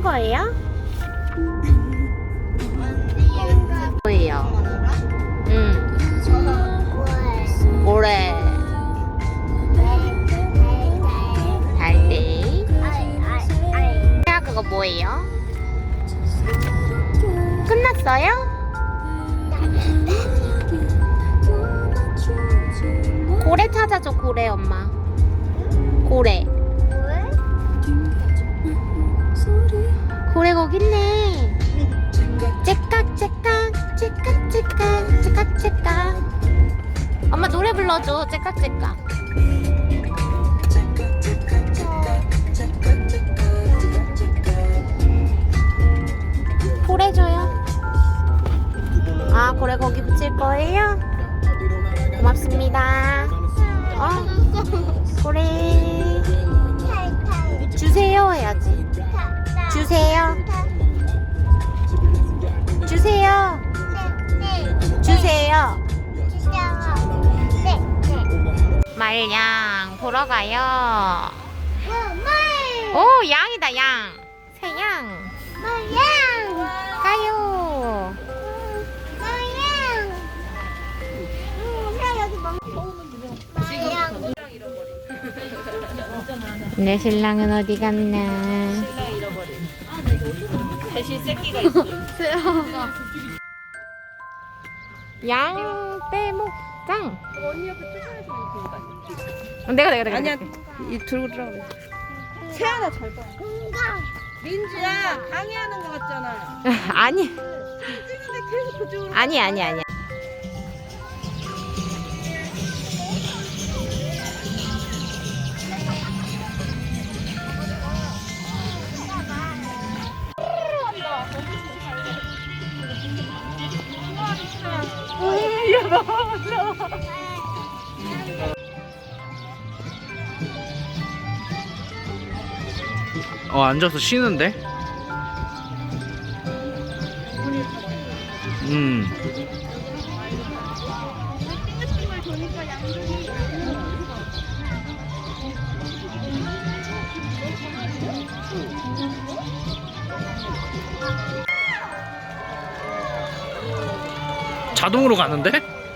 산 거예요? 뭐예요? 응. 모래. 달대. 야 그거 뭐예요? 끝났어요? 고래 찾아줘 고래 엄마. 고래. 고래 거기 있네. 째깍 째깍 째깍 째깍 째깍 째깍. 엄마 노래 불러줘. 째깍 째깍. 고래 줘요. 아 고래 거기 붙일 거예요? 고맙습니다. 어 고래 주세요 해야지. 주세요. 주세요. 주세요. 말양 보러 가요. 오 양이다 양. 새양. 가요. 내 신랑은 어디 갔나? 대신 새끼가 있어. 양 빼목장. 언니가 그 투샷에서 어, 내가 내가 내가. 아니야. 이 들고 들어가. 세아나 잘 봐. 민주야 강의하는 거 같잖아. 아니 찍는데 계속 그쪽으로. 아니 아니 아니. 어 앉아서 쉬는데? 음. 자동으로 가는데?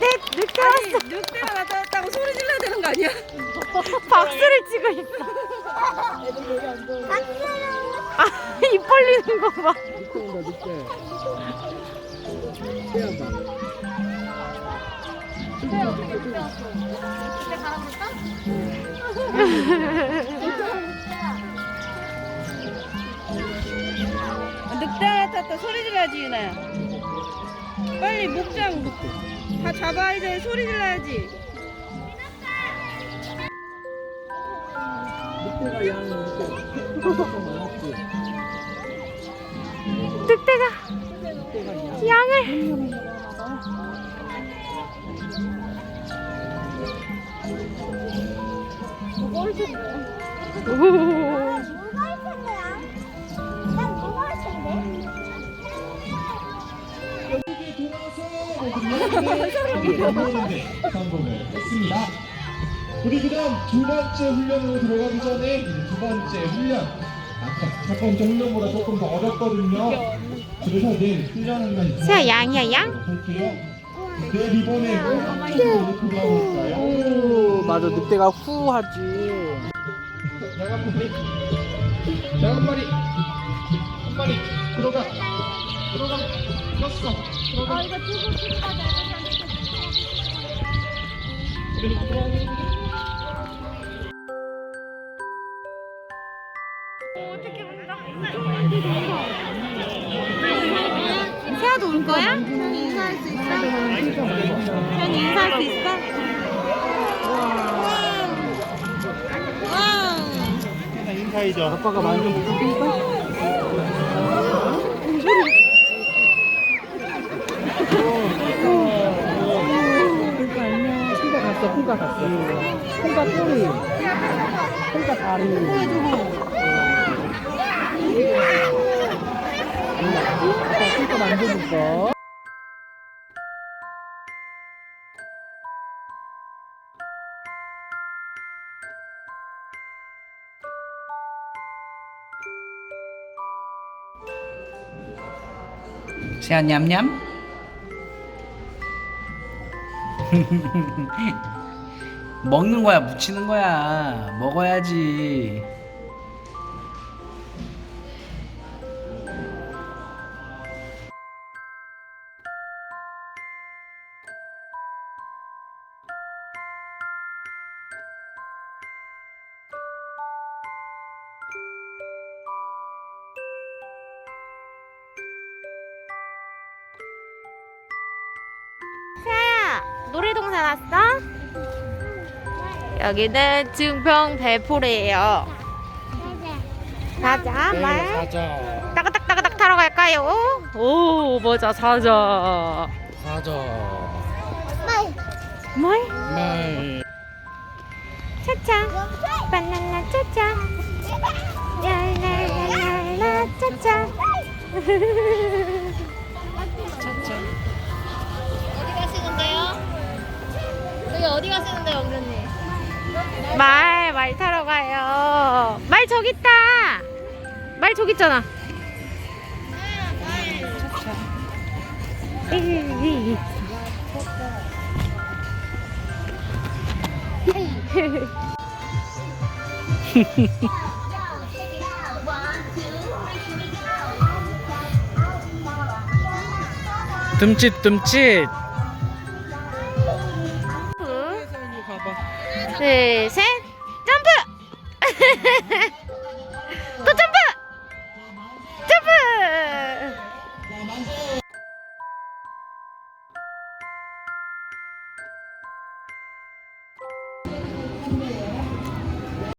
늑대 늑대 왔어. 늑대가 나타났다고 소리 질러야 되는 거 아니야? 박수를 치고 있어. 아, 입 벌리는 거 봐. 늑대가 나타났다 소리 질러야지 유나야. 빨리 목장 다 잡아 이제 소리 질러야지. 늑대가 양을 오. 여기에 우리 성공을 했습니다. 우리 그다음 두 번째 훈련으로 들어가기 전에 두 번째 훈련 아까 첫 번째 훈련보다 조금 더 어렵거든요. 그래서 내일 훈련하는 건 있어요. 세아 양이야 양? 내일 이번에 한쪽으로 이렇게 가볼까요? 오 맞아 늑대가 후 하지. 야간 머리 야간 머리 한 마리 들어가 들어가 들었어 들어가 이거 두고 세아도 올 거야? 인사할 수 있어? 현이 인사할 수 있어? 와. 차이죠. 아빠가 만든 볶음밥? 그러니까 안녕. 콩가 갔어, 콩가 꼬리. 콩가 다리. 자, 콩가 만져볼까? 새야 냠냠 먹는 거야 묻히는 거야 먹어야지 놀이동산 왔어? 여기는 증평 배포래예요 사자 말 사자. 따가닥 따가닥 타러 갈까요? 오 맞아 사자 사자. 말 말. 차차 바나나 차차 랄랄랄랄라 차차 어디 가시는데요? 여기 어디 가시는데요, 어머니? 말, 말 타러 가요. 말 저기 있다. 말 저기 있잖아. 듬칫 듬칫. 둘, 셋, 점프! 또 점프!